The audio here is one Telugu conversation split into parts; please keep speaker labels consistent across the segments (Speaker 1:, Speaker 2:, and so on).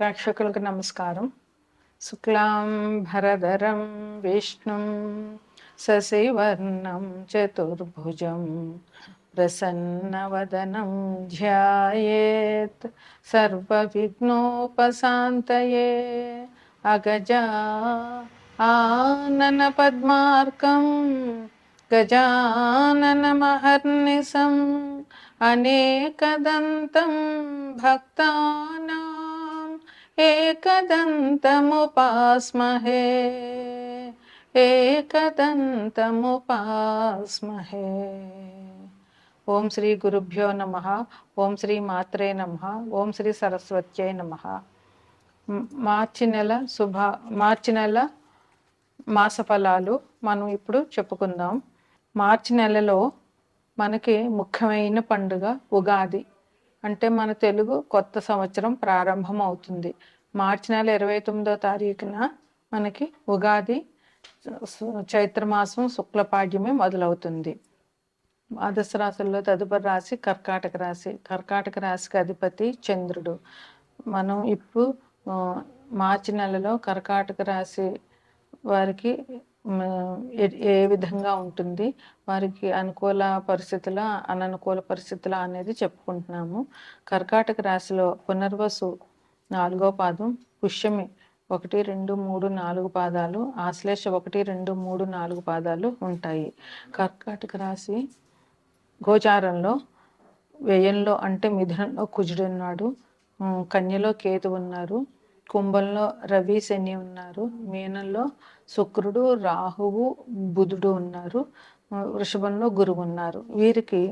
Speaker 1: ప్రేక్షకులకు నమస్కారం. శుక్లాం భరధరం విష్ణుం శశివర్ణం చతుర్భుజం ప్రసన్నవదనం ధ్యాయేత్ సర్వవిఘ్నోపశాంతయే అగజా ఆనన పద్మార్కం గజాననమహర్నిశం అనేకదంతం భక్తానా ఏకదంతముపాస్మహే ఏకదంతముపాస్మహే. ఓం శ్రీ గురుభ్యో నమ ఓం శ్రీ మాత్రే నమ ఓం శ్రీ సరస్వత్యై నమ. మార్చి నెల శుభ మార్చి నెల మాస ఫలాలు మనం ఇప్పుడు చెప్పుకుందాం. మార్చి నెలలో మనకి ముఖ్యమైన పండుగ ఉగాది. అంటే మన తెలుగు కొత్త సంవత్సరం ప్రారంభం అవుతుంది మార్చి నెల ఇరవై తొమ్మిదో తారీఖున మనకి ఉగాది చైత్రమాసం శుక్లపాడ్యమే మొదలవుతుంది. ద్వాదశ రాశుల్లో తదుపరి రాశి కర్కాటక రాశి. కర్కాటక రాశికి అధిపతి చంద్రుడు. మనం ఇప్పుడు మార్చి నెలలో కర్కాటక రాశి వారికి ఏ- విధంగా ఉంటుంది? వారికి అనుకూల పరిస్థితుల అననుకూల పరిస్థితుల అనేది చెప్పుకుంటున్నాము. కర్కాటక రాశిలో పునర్వసు నాలుగో పాదం పుష్యమి ఒకటి రెండు మూడు నాలుగు పాదాలు ఆశ్లేష ఒకటి రెండు మూడు నాలుగు పాదాలు ఉంటాయి. కర్కాటక రాశి గోచారంలో వ్యయంలో అంటే మిథునంలో కుజుడు ఉన్నాడు. కన్యలో కేతు ఉన్నారు. కుంభంలో రవి శని ఉన్నారు. మీనంలో శుక్రుడు రాహువు బుధుడు ఉన్నారు. వృషభంలో గురువు ఉన్నారు. వీరికి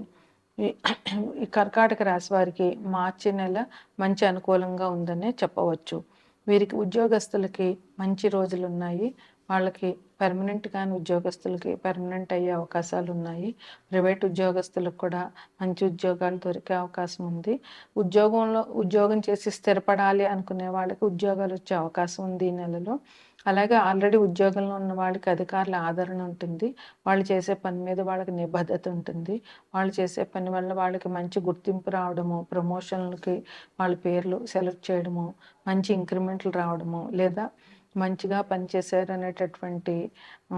Speaker 1: ఈ కర్కాటక రాశి వారికి మార్చి నెల మంచి అనుకూలంగా ఉందనే చెప్పవచ్చు. వీరికి ఉద్యోగస్తులకి మంచి రోజులు ఉన్నాయి వాళ్ళకి పర్మనెంట్ కాని ఉద్యోగస్తులకి పెర్మనెంట్ అయ్యే అవకాశాలు ఉన్నాయి. ప్రైవేట్ ఉద్యోగస్తులకు కూడా మంచి ఉద్యోగాలు దొరికే అవకాశం ఉంది. ఉద్యోగంలో ఉద్యోగం చేసి స్థిరపడాలి అనుకునే వాళ్ళకి ఉద్యోగాలు వచ్చే అవకాశం ఉంది ఈ నెలలో. అలాగే ఆల్రెడీ ఉద్యోగంలో ఉన్న వాళ్ళకి అధికారుల ఆదరణ ఉంటుంది. వాళ్ళు చేసే పని మీద వాళ్ళకి నిబద్ధత ఉంటుంది. వాళ్ళు చేసే పని వల్ల వాళ్ళకి మంచి గుర్తింపు రావడము ప్రమోషన్లకి వాళ్ళ పేర్లు సెలెక్ట్ చేయడము మంచి ఇంక్రిమెంట్లు రావడము లేదా మంచిగా పనిచేశారు అనేటటువంటి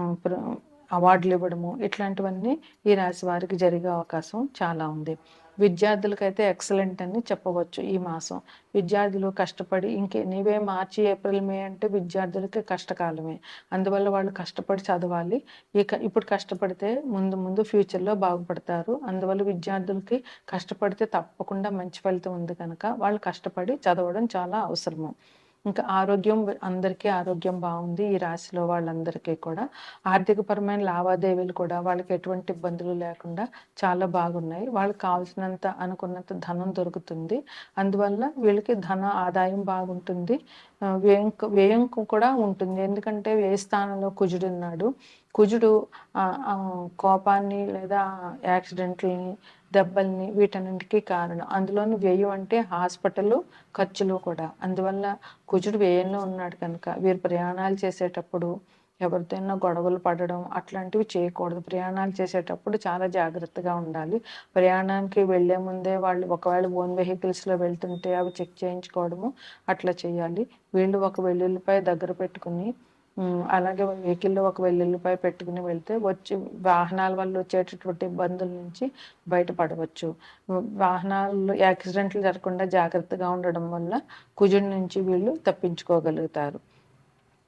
Speaker 1: ప్ర- అవార్డులు ఇవ్వడము ఇట్లాంటివన్నీ ఈ రాశి వారికి జరిగే అవకాశం చాలా ఉంది. విద్యార్థులకైతే ఎక్సలెంట్ అని చెప్పవచ్చు ఈ మాసం. విద్యార్థులు కష్టపడి ఇంకే నీవే మార్చి ఏప్రిల్ మే అంటే విద్యార్థులకి కష్టకాలమే. అందువల్ల వాళ్ళు కష్టపడి చదవాలి. ఇక ఇప్పుడు కష్టపడితే ముందు ముందు ఫ్యూచర్లో బాగుపడతారు. అందువల్ల విద్యార్థులకి కష్టపడితే తప్పకుండా మంచి ఫలితం ఉంది కనుక వాళ్ళు కష్టపడి చదవడం చాలా అవసరము. ఇంకా ఆరోగ్యం అందరికీ ఆరోగ్యం బాగుంది. ఈ రాశిలో వాళ్ళందరికీ కూడా ఆర్థికపరమైన లావాదేవీలు కూడా వాళ్ళకి ఎటువంటి ఇబ్బందులు లేకుండా చాలా బాగున్నాయి. వాళ్ళకి కావాల్సినంత అనుకున్నంత ధనం దొరుకుతుంది. అందువల్ల వీళ్ళకి ధన ఆదాయం బాగుంటుంది. వ్యయం వ్యయం కూడా ఉంటుంది. ఎందుకంటే వ్యయ స్థానంలో కుజుడు ఉన్నాడు. కుజుడు కోపాన్ని లేదా యాక్సిడెంట్లని దెబ్బల్ని వీటన్నింటికి కారణం. అందులోని వ్యయం అంటే హాస్పిటల్ ఖర్చులు కూడా. అందువల్ల కుజుడు వ్యయంలో ఉన్నాడు కనుక. వీరు ప్రయాణాలు చేసేటప్పుడు ఎవరితోనైనా గొడవలు పడడం అట్లాంటివి చేయకూడదు. ప్రయాణాలు చేసేటప్పుడు చాలా జాగ్రత్తగా ఉండాలి. ప్రయాణానికి వెళ్ళే ముందే వాళ్ళు ఒకవేళ ఓన్ వెహికల్స్లో వెళ్తుంటే అవి చెక్ చేయించుకోవడము అట్లా చేయాలి. వీళ్ళు ఒక వెల్లుల్లిపై దగ్గర పెట్టుకుని అలాగే వెహికల్లో ఒక వెల్లుల్లిపై పెట్టుకుని వెళ్తే వచ్చి వాహనాల వల్ల వచ్చేటటువంటి ఇబ్బందుల నుంచి బయటపడవచ్చు. వాహనాలు వాహనాల్లో యాక్సిడెంట్లు జరగకుండా జాగ్రత్తగా ఉండడం వల్ల కుజుడి నుంచి వీళ్ళు తప్పించుకోగలుగుతారు.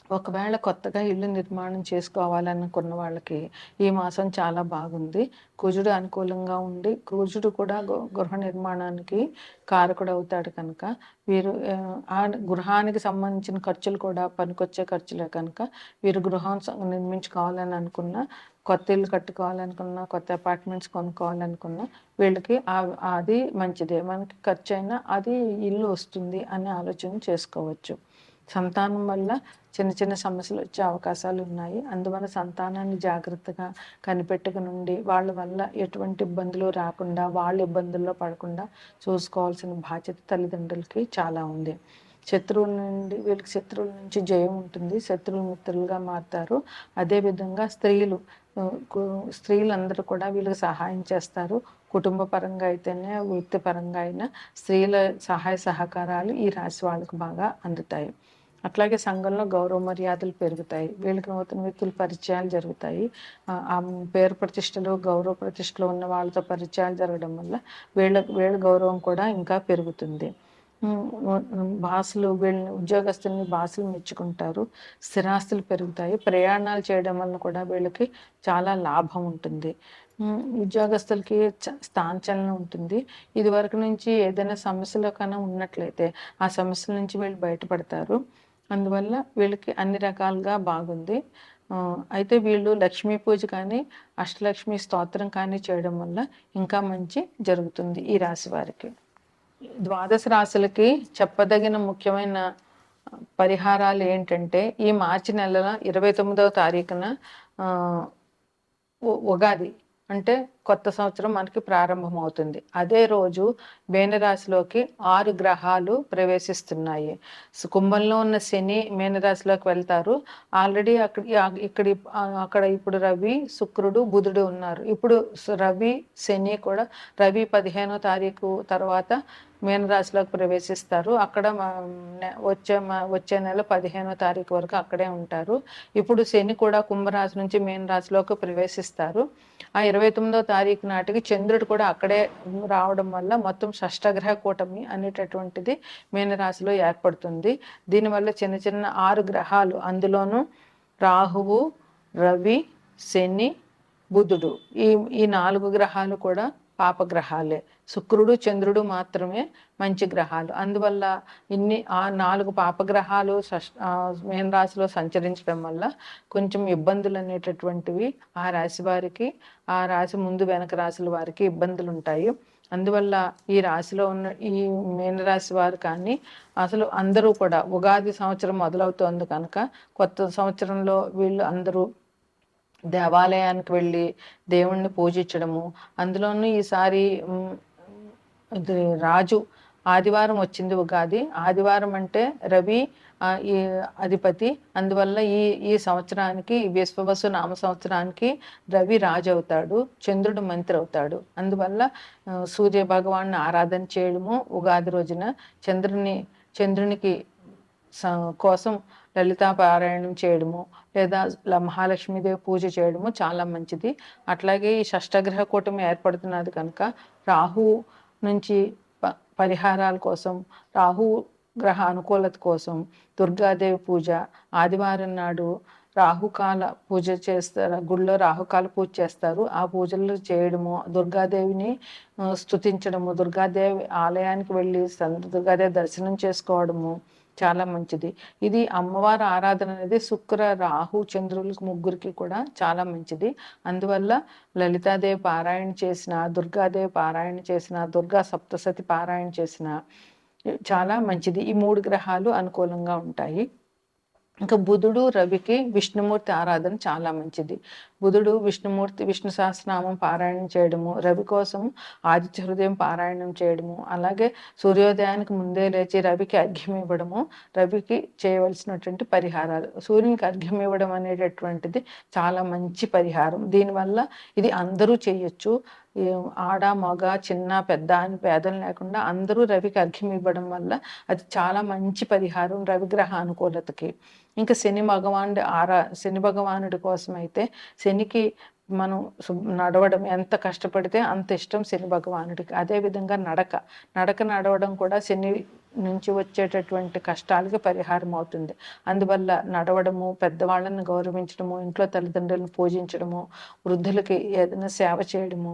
Speaker 1: ఒకవేళ కొత్తగా ఇల్లు నిర్మాణం చేసుకోవాలనుకున్న వాళ్ళకి ఈ మాసం చాలా బాగుంది. కుజుడు అనుకూలంగా ఉండి కుజుడు కూడా గృహ నిర్మాణానికి కారకుడు అవుతాడు కనుక వీరు ఆ, గృహానికి సంబంధించిన ఖర్చులు కూడా పనికొచ్చే ఖర్చులే కనుక వీరు గృహం నిర్మించుకోవాలని అనుకున్న కొత్త ఇల్లు కట్టుకోవాలనుకున్నా కొత్త అపార్ట్మెంట్స్ కొనుక్కోవాలనుకున్నా వీళ్ళకి అది మంచిదే. మనకి ఖర్చు అయినా అది ఇల్లు వస్తుంది అనే ఆలోచన చేసుకోవచ్చు. సంతానం వల్ల చిన్న చిన్న సమస్యలు వచ్చే అవకాశాలు ఉన్నాయి. అందువల్ల సంతానాన్ని జాగ్రత్తగా కనిపెట్టక నుండి వాళ్ళ వల్ల ఎటువంటి ఇబ్బందులు రాకుండా వాళ్ళ ఇబ్బందుల్లో పడకుండా చూసుకోవాల్సిన బాధ్యత తల్లిదండ్రులకి చాలా ఉంది. శత్రువుల నుండి వీళ్ళకి శత్రువుల నుంచి జయం ఉంటుంది. శత్రువులు మిత్రులుగా మారుతారు. అదేవిధంగా స్త్రీలు స్త్రీలందరూ కూడా వీళ్ళకి సహాయం చేస్తారు. కుటుంబ పరంగా అయితేనే వృత్తిపరంగా అయినా స్త్రీల సహాయ సహకారాలు ఈ రాశి వాళ్ళకు బాగా అందుతాయి. అట్లాగే సంఘంలో గౌరవ మర్యాదలు పెరుగుతాయి. వీళ్ళకి నూతన వ్యక్తుల పరిచయాలు జరుగుతాయి. ఆ పేరు ప్రతిష్టలు గౌరవ ప్రతిష్టలు ఉన్న వాళ్ళతో పరిచయాలు జరగడం వల్ల వీళ్ళ వీళ్ళ గౌరవం కూడా ఇంకా పెరుగుతుంది. భాషలు వీళ్ళని ఉద్యోగస్తుల్ని భాషలు మెచ్చుకుంటారు. స్థిరాస్తులు పెరుగుతాయి. ప్రయాణాలు చేయడం వల్ల కూడా వీళ్ళకి చాలా లాభం ఉంటుంది. ఉద్యోగస్తులకి స్థానచలనం ఉంటుంది. ఇది వరకు నుంచి ఏదైనా సమస్యలో కన్నా ఉన్నట్లయితే ఆ సమస్యల నుంచి వీళ్ళు బయటపడతారు. అందువల్ల వీళ్ళకి అన్ని రకాలుగా బాగుంది. అయితే వీళ్ళు లక్ష్మీ పూజ కానీ అష్టలక్ష్మి స్తోత్రం కానీ చేయడం వల్ల ఇంకా మంచి జరుగుతుంది ఈ రాశి వారికి. ద్వాదశ రాశులకి చెప్పదగిన ముఖ్యమైన పరిహారాలు ఏంటంటే ఈ మార్చి నెల ఇరవై తొమ్మిదవ తారీఖున ఉగాది. అంటే కొత్త సంవత్సరం మనకి ప్రారంభమవుతుంది. అదే రోజు మేనరాశిలోకి ఆరు గ్రహాలు ప్రవేశిస్తున్నాయి. కుంభంలో ఉన్న శని మేనరాశిలోకి వెళ్తారు. ఆల్రెడీ అక్కడ ఇక్కడ అక్కడ ఇప్పుడు రవి శుక్రుడు బుధుడు ఉన్నారు. ఇప్పుడు రవి శని కూడా రవి పదిహేనో తారీఖు తర్వాత మీనరాశిలోకి ప్రవేశిస్తారు. అక్కడ వచ్చే వచ్చే నెల పదిహేనో తారీఖు వరకు అక్కడే ఉంటారు. ఇప్పుడు శని కూడా కుంభరాశి నుంచి మీనరాశిలోకి ప్రవేశిస్తారు. ఆ ఇరవై తొమ్మిదో తారీఖు నాటికి చంద్రుడు కూడా అక్కడే రావడం వల్ల మొత్తం షష్టగ్రహ కూటమి అనేటటువంటిది మీనరాశిలో ఏర్పడుతుంది. దీనివల్ల చిన్న చిన్న ఆరు గ్రహాలు అందులోనూ రాహువు రవి శని బుధుడు ఈ ఈ నాలుగు గ్రహాలు కూడా పాపగ్రహాలే. శుక్రుడు చంద్రుడు మాత్రమే మంచి గ్రహాలు. అందువల్ల ఇన్ని ఆ నాలుగు పాపగ్రహాలు మేన్ రాశిలో సంచరించడం వల్ల కొంచెం ఇబ్బందులు అనేటటువంటివి ఆ రాశి వారికి ఆ రాశి ముందు వెనక రాశుల వారికి ఇబ్బందులు ఉంటాయి అందువల్ల ఈ రాశిలో ఉన్న ఈ మీనరాశి వారు కానీ అసలు అందరూ కూడా ఉగాది సంవత్సరం మొదలవుతోంది కనుక కొత్త సంవత్సరంలో వీళ్ళు అందరూ దేవాలయానికి వెళ్ళి దేవుణ్ణి పూజించడము. అందులోనూ ఈసారి రాజు ఆదివారం వచ్చింది ఉగాది. ఆదివారం అంటే రవి ఈ అధిపతి. అందువల్ల ఈ ఈ సంవత్సరానికి విశ్వవసు నామ సంవత్సరానికి రవి రాజు అవుతాడు చంద్రుడు మంత్రి అవుతాడు. అందువల్ల సూర్య భగవాన్ని ఆరాధన చేయడము ఉగాది రోజున చంద్రుని చంద్రునికి కోసం లలితా పారాయణం చేయడము లేదా మహాలక్ష్మీదేవి పూజ చేయడము చాలా మంచిది. అట్లాగే ఈ షష్టగ్రహ కూటమి ఏర్పడుతున్నది కనుక రాహు నుంచి పరిహారాల కోసం రాహు గ్రహ అనుకూలత కోసం దుర్గాదేవి పూజ ఆదివారం నాడు రాహుకాల పూజ చేస్తారు గుళ్ళో రాహుకాల పూజ చేస్తారు. ఆ పూజలు చేయడము దుర్గాదేవిని స్థుతించడము దుర్గాదేవి ఆలయానికి వెళ్ళి దుర్గాదేవి దర్శనం చేసుకోవడము చాలా మంచిది. ఇది అమ్మవారి ఆరాధన అనేది శుక్ర రాహు చంద్రులకు ముగ్గురికి కూడా చాలా మంచిది. అందువల్ల లలితాదేవి పారాయణ చేసిన దుర్గాదేవి పారాయణ చేసిన దుర్గా సప్తసతి పారాయణ చేసిన చాలా మంచిది. ఈ మూడు గ్రహాలు అనుకూలంగా ఉంటాయి. ఇంకా బుధుడు రవికి విష్ణుమూర్తి ఆరాధన చాలా మంచిది. బుధుడు విష్ణుమూర్తి విష్ణు సహస్రనామం పారాయణం చేయడము రవి కోసం ఆదిత్య హృదయం పారాయణం చేయడము అలాగే సూర్యోదయానికి ముందే లేచి రవికి అర్ఘ్యం ఇవ్వడము రవికి చేయవలసినటువంటి పరిహారాలు. సూర్యునికి అర్ఘ్యం ఇవ్వడం అనేటటువంటిది చాలా మంచి పరిహారం. దీనివల్ల ఇది అందరూ చేయొచ్చు. ఆడ మగ చిన్న పెద్ద అని భేదం లేకుండా అందరూ రవికి అర్ఘ్యం ఇవ్వడం వల్ల అది చాలా మంచి పరిహారం రవిగ్రహ అనుకూలతకి. ఇంకా శని భగవానుడి ఆరా శని భగవానుడి కోసం అయితే శనికి మనం నడవడం ఎంత కష్టపడితే అంత ఇష్టం శని భగవానుడికి. అదేవిధంగా నడక నడక నడవడం కూడా శని నుంచి వచ్చేటటువంటి కష్టాలకి పరిహారం అవుతుంది. అందువల్ల నడవడము పెద్దవాళ్ళని గౌరవించడము ఇంట్లో తల్లిదండ్రులను పూజించడము వృద్ధులకి ఏదైనా సేవ చేయడము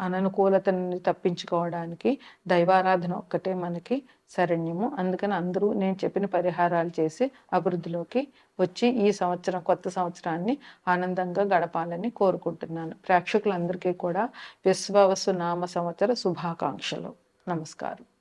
Speaker 1: అననుకూలతని తప్పించుకోవడానికి దైవారాధన ఒక్కటే మనకి శరణ్యము. అందుకని అందరూ నేను చెప్పిన పరిహారాలు చేసి అభివృద్ధిలోకి వచ్చి ఈ సంవత్సరం కొత్త సంవత్సరాన్ని ఆనందంగా గడపాలని కోరుకుంటున్నాను. ప్రేక్షకులందరికీ కూడా విశ్వవసు నామ సంవత్సర శుభాకాంక్షలు. నమస్కారం.